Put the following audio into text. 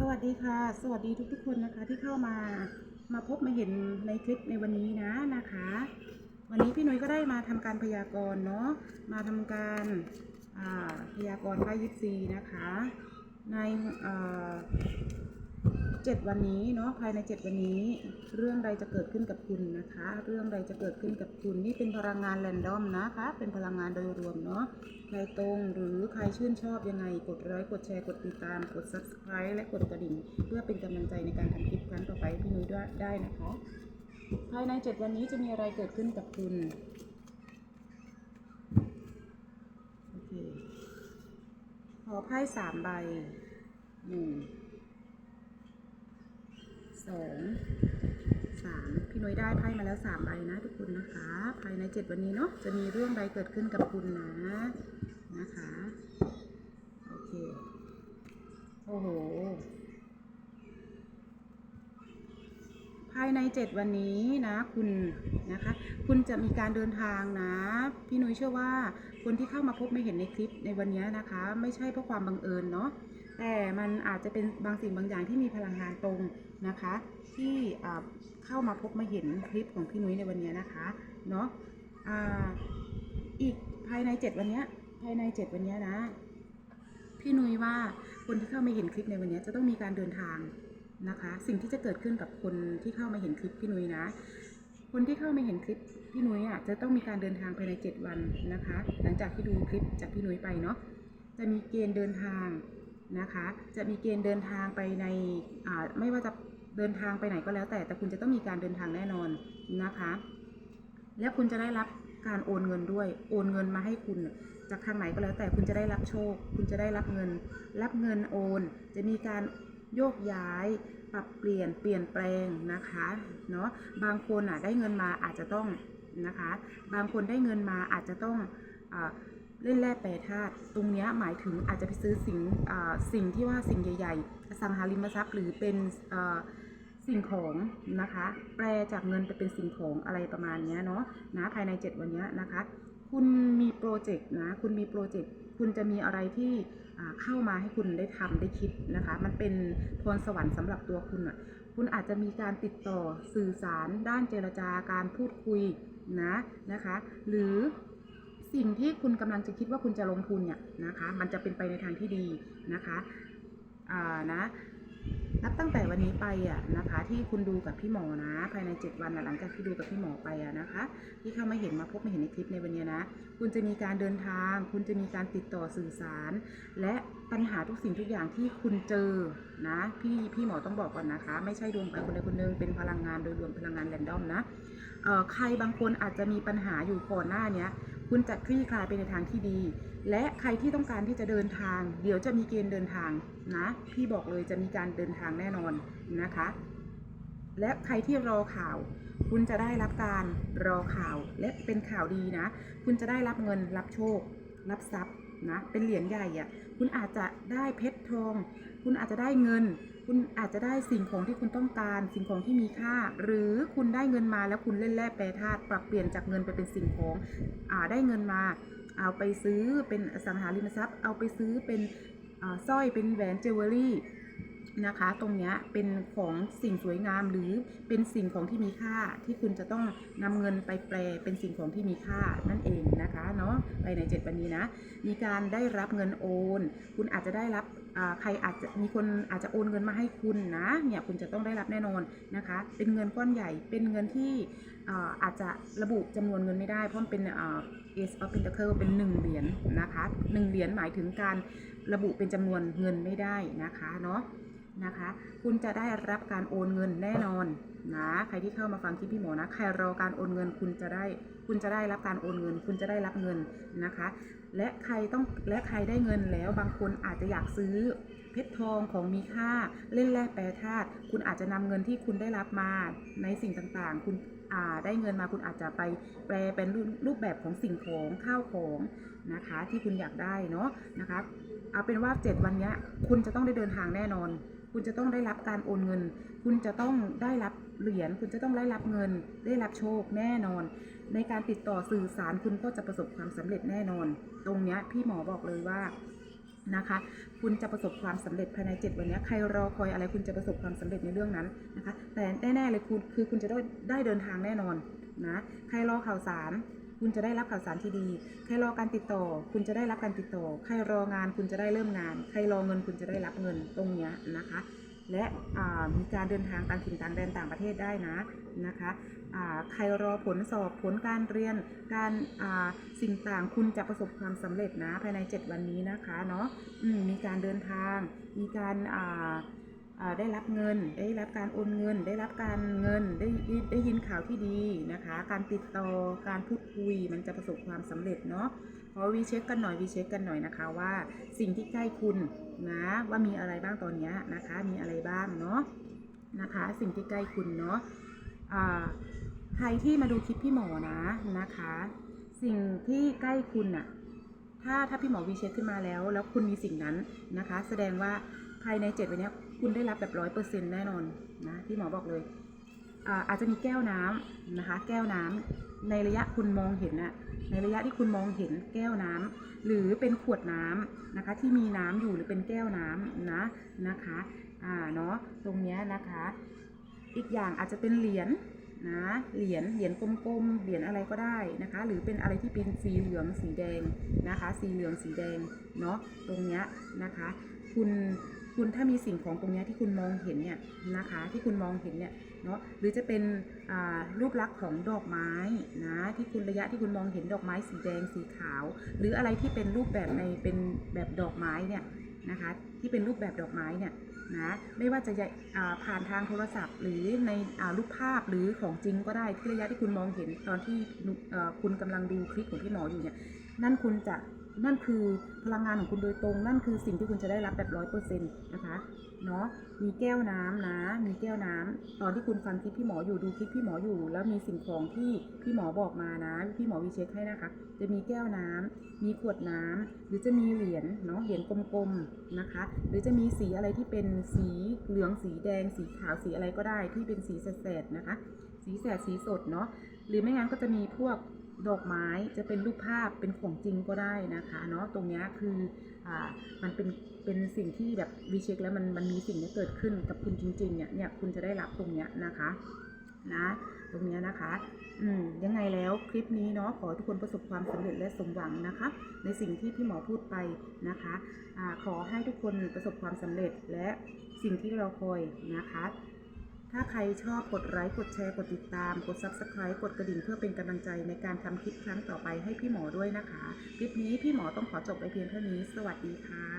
สวัสดีค่ะ สวัสดีทุกๆ คนนะคะที่เข้ามามาพบมาเห็นในคลิปในวันนี้นะนะคะ วันนี้พี่นุ้ยก็ได้มาทำการพยากรณ์เนาะมาทำการพยากรณ์ไพ่ยิปซีนะคะ ใน เอ่อเจ็ดวันนี้เนาะภายในเจ็ดวันนี้ เรื่องใดจะเกิดขึ้นกับคุณนะคะ เรื่องใดจะเกิดขึ้นกับคุณนี่เป็นพลังงานแรนดอมนะคะ เป็นพลังงานโดยรวมเนาะใครตรงหรือใครชื่นชอบยังไงกดไลค์กดแชร์กดติดตามกด subscribe และกดกระดิ่ง เพื่อเป็นกำลังใจในการทำคลิปครั้งต่อไปพี่นุ้ยด้วยได้นะคะ ภายใน 7 วันนี้จะมีอะไรเกิดขึ้นกับคุณโอเคขอไพ่สามใบหนึ่ง สองสามพี่นุ้ยได้ไพ่มาแล้วสามใบนะทุกคนนะคะ ภายในเจ็ดวันนี้เนาะจะมีเรื่องใดเกิดขึ้นกับคุณนะนะคะโอเคโอ้โหภายในเจ็ดวันนี้นะคุณนะคะ คุณจะมีการเดินทางนะ พี่นุ้ยเชื่อว่าคนที่เข้ามาพบไม่เห็นในคลิปในวันนี้นะคะ ไม่ใช่เพราะความบังเอิญเนาะ แต่มันอาจจะเป็นบางสิ่งบางอย่างที่มีพลังงานตรงนะคะ ที่เข้ามาพบมาเห็นคลิปของพี่นุ้ยในวันนี้นะคะเนาะอีกภายในเจ็ดวันเนี้ยภายในเจ็ดวันเนี้ยนะ พี่นุ้ยว่าคนที่เข้ามาเห็นคลิปในวันนี้จะต้องมีการเดินทางนะคะ สิ่งที่จะเกิดขึ้นกับคนที่เข้ามาเห็นคลิปพี่นุ้ยนะ คนที่เข้ามาเห็นคลิปพี่นุ้ยอะจะต้องมีการเดินทางภายใน 7 วันนะคะ หลังจากที่ดูคลิปจากพี่นุ้ยไปเนาะจะมีเกณฑ์เดินทาง นะคะ จะมีเกณฑ์เดินทางไปในไม่ว่าจะเดินทางไปไหนก็แล้วแต่ แต่คุณจะต้องมีการเดินทางแน่นอนนะคะ และคุณจะได้รับการโอนเงินด้วย โอนเงินมาให้คุณจากทางไหนก็แล้วแต่คุณจะได้รับโชค คุณจะได้รับเงิน รับเงินโอน จะมีการโยกย้าย ปรับเปลี่ยนเปลี่ยนแปลงนะคะเนาะบางคนอะได้เงินมาอาจจะต้องนะคะ บางคนได้เงินมาอาจจะต้องอา เล่นแร่แปรธาตุตรงนี้หมายถึงอาจจะไปซื้อสิ่งสิ่งที่ว่าสิ่งใหญ่ๆอสังหาริมทรัพย์ หรือเป็นสิ่งของนะคะ แปลจากเงินไปเป็นสิ่งของอะไรประมาณนี้เนาะนะภายใน 7 วันนี้นะคะ คุณมีโปรเจกต์นะคุณมีโปรเจกต์คุณจะมีอะไรที่เข้ามาให้คุณได้ทำได้คิดนะคะ มันเป็นพรสวรรค์สำหรับตัวคุณอะคุณอาจจะมีการติดต่อสื่อสารด้านเจรจาการพูดคุยนะนะคะ หรือ สิ่งที่คุณกำลังจะคิดว่าคุณจะลงทุนเนี่ยนะคะ มันจะเป็นไปในทางที่ดีนะคะอ่านะนับตั้งแต่วันนี้ไปอะนะคะ ที่คุณดูกับพี่หมอนะ ภายใน 7 วันหลังจากที่ดูกับพี่หมอไปอะนะคะ ที่เข้ามาเห็นมาพบมาเห็นในคลิปในวันนี้นะ คุณจะมีการเดินทาง คุณจะมีการติดต่อสื่อสาร และปัญหาทุกสิ่งทุกอย่างที่คุณเจอนะพี่พี่หมอต้องบอกก่อนนะคะ ไม่ใช่ดวงใครคนใดคนหนึ่งเป็นพลังงานโดยรวมพลังงานแรนดอมนะเอ่อใครบางคนอาจจะมีปัญหาอยู่ก่อนหน้าเนี้ย คุณจะคลี่คลายไปในทางที่ดี และใครที่ต้องการที่จะเดินทาง เดี๋ยวจะมีเกณฑ์เดินทางนะ พี่บอกเลยจะมีการเดินทางแน่นอนนะคะ และใครที่รอข่าว คุณจะได้รับการรอข่าวและเป็นข่าวดีนะ คุณจะได้รับเงินรับโชค รับทรัพย์ นะเป็นเหรียญใหญ่อะ่ะคุณอาจจะได้เพชรทอง คุณอาจจะได้เงิน คุณอาจจะได้สิ่งของที่คุณต้องการ สิ่งของที่มีค่า หรือคุณได้เงินมาแล้วคุณเล่นแร่แปรธาตุปรับเปลี่ยนจากเงินไปเป็นสิ่งของอ่าได้เงินมา เอาไปซื้อเป็นสังหาริมทรัพย์ เอาไปซื้อเป็นสร้อยเป็นแหวนเจวเวลรี่ นะคะ ตรงเนี้ยเป็นของสิ่งสวยงามหรือเป็นสิ่งของที่มีค่าที่คุณจะต้องนำเงินไปแปลเป็นสิ่งของที่มีค่านั่นเองนะคะเนาะไปในเจ็ดวันนี้นะ มีการได้รับเงินโอน คุณอาจจะได้รับใครอาจจะมีคนอาจจะโอนเงินมาให้คุณนะเนี่ยคุณจะต้องได้รับแน่นอนนะคะ เป็นเงินก้อนใหญ่เป็นเงินที่อาอาจจะระบุจำนวนเงินไม่ได้เพราะมันเป็นเอ่า Ace of Pentacle เป็นหนึ่งเหรียญนะคะหนึ่งเหรียญหมายถึงการระบุเป็นจำนวนเงินไม่ได้นะคะเนาะ นะคะ คุณจะได้รับการโอนเงินแน่นอนนะใครที่เข้ามาฟังคลิปพี่หมอนะใครรอการโอนเงินคุณจะได้ คุณจะได้รับการโอนเงิน คุณจะได้รับเงินนะคะ และใครต้องและใครได้เงินแล้วบางคนอาจจะอยากซื้อเพชรทองของมีค่าเล่นแร่แปรธาตุคุณอาจจะนำเงินที่คุณได้รับมาในสิ่งต่างๆ คุณอาได้เงินมาคุณอาจจะไปแปลเป็นรูปแบบของสิ่งของข้าวของนะคะ ที่คุณอยากได้เนาะนะคะเอาเป็นว่า 7 วันนี้คุณจะต้องได้เดินทางแน่นอน คุณจะต้องได้รับการโอนเงิน คุณจะต้องได้รับเหรียญ คุณจะต้องได้รับเงิน ได้รับโชคแน่นอน ในการติดต่อสื่อสารคุณก็จะประสบความสำเร็จแน่นอน ตรงเนี้ยพี่หมอบอกเลยว่านะคะ คุณจะประสบความสำเร็จภายใน 7 วันนี้ใครรอคอยอะไรคุณจะประสบความสำเร็จในเรื่องนั้นนะคะ แต่แน่ๆเลยคุณคือคุณจะได้ได้เดินทางแน่นอนนะ ใครรอข่าวสาร คุณจะได้รับข่าวสารที่ดี ใครรอการติดต่อ คุณจะได้รับการติดต่อ ใครรองานคุณจะได้เริ่มงาน ใครรอเงินคุณจะได้รับเงินตรงเนี้ยนะคะ และมีการเดินทางต่างถิ่นต่างแดนต่างประเทศได้นะนะคะใครรอผลสอบผลการเรียน การสิ่งต่างคุณจะประสบความสำเร็จนะภายใน 7 วันนี้นะคะเนาะมมีการเดินทาง มีการ ได้รับเงิน ได้รับการโอนเงิน ได้รับการเงินได้ได้ได้ยินข่าวที่ดีนะคะ การติดต่อ การพูดคุยมันจะประสบความสำเร็จเนาะขอวีเช็คกันหน่อยวีเช็คกันหน่อยนะคะว่าสิ่งที่ใกล้คุณนะว่ามีอะไรบ้างตอนนี้นะคะ มีอะไรบ้างเนาะนะคะ สิ่งที่ใกล้คุณเนาะใครที่มาดูคลิปพี่หมอนะนะคะ สิ่งที่ใกล้คุณน่ะถ้าถ้าพี่หมอวีเช็คขึ้นมาแล้ว แล้วคุณมีสิ่งนั้นนะคะ แสดงว่า ภายในเจ็ดวันนี้คุณได้รับแบบร้อยเปอร์เซ็นต์แน่นอนนะพี่หมอบอกเลยอาจจะมีแก้วน้ำนะคะ แก้วน้ำในระยะคุณมองเห็นน่ะในระยะที่คุณมองเห็นแก้วน้ำหรือเป็นขวดน้ำนะคะ ที่มีน้ำอยู่หรือเป็นแก้วน้ำนะนะคะอ่าเนาะตรงนี้นะคะ อีกอย่างอาจจะเป็นเหรียญนะเหรียญเหรียญกลมๆเหรียญอะไรก็ได้นะคะ หรือเป็นอะไรที่เป็นสีเหลืองสีแดงนะคะ สีเหลืองสีแดงเนาะตรงนี้นะคะ คุณ คุณถ้ามีสิ่งของตรงนี้ที่คุณมองเห็นเนี่ยนะคะที่คุณมองเห็นเนี่ยเนาะหรือจะเป็นรูปลักษณ์ของดอกไม้นะที่คุณระยะที่คุณมองเห็นดอกไม้สีแดงสีขาว หรืออะไรที่เป็นรูปแบบในเป็นแบบดอกไม้เนี่ยนะคะที่เป็นรูปแบบดอกไม้เนี่ยนะไม่ว่าจะผ่านทางโทรศัพท์ หรือในอรูปภาพหรือของจริงก็ได้ที่ระยะที่คุณมองเห็นตอนที่คุณกำลังดูคลิปของพี่หมออยู่เนี่ยนั่นคุณจะ นั่นคือพลังงานของคุณโดยตรง นั่นคือสิ่งที่คุณจะได้รับแบบร้อยเปอร์เซ็นต์นะคะเนาะมีแก้วน้ำนะ มีแก้วน้ำตอนที่คุณฟังคลิปพี่หมออยู่ดูคลิปพี่หมออยู่ แล้วมีสิ่งของที่พี่หมอบอกมานะ พี่หมอวีเช็คให้นะคะ จะมีแก้วน้ำมีขวดน้ำหรือจะมีเหรียญเนาะเหรียญกลมๆนะคะ หรือจะมีสีอะไรที่เป็นสีเหลืองสีแดง สีขาวสีอะไรก็ได้ที่เป็นสีแสดๆนะคะ สีแสดสีสดเนาะหรือไม่งั้นก็จะมีพวก ดอกไม้จะเป็นรูปภาพเป็นของจริงก็ได้นะคะเนาะตรงนี้คืออ่ามันเป็นเป็นสิ่งที่แบบวีเช็คแล้วมันมันมีสิ่งนี้เกิดขึ้นกับคุณจริงๆเนี่ยเนี่ยคุณจะได้รับตรงเนี้ยนะคะนะตรงนี้นะคะ อืม ยังไงแล้วคลิปนี้เนาะ ขอทุกคนประสบความสำเร็จและสมหวังนะคะ ในสิ่งที่พี่หมอพูดไปนะคะอาขอให้ทุกคนประสบความสำเร็จและสิ่งที่เราคอยนะคะ ถ้าใครชอบกดไลค์กดแชร์กดติดตาม กด Subscribe กดกระดิ่งเพื่อเป็นกำลังใจในการทำคลิปครั้งต่อไปให้พี่หมอด้วยนะคะ คลิปนี้พี่หมอต้องขอจบไปเพียงเท่านี้ สวัสดีค่ะ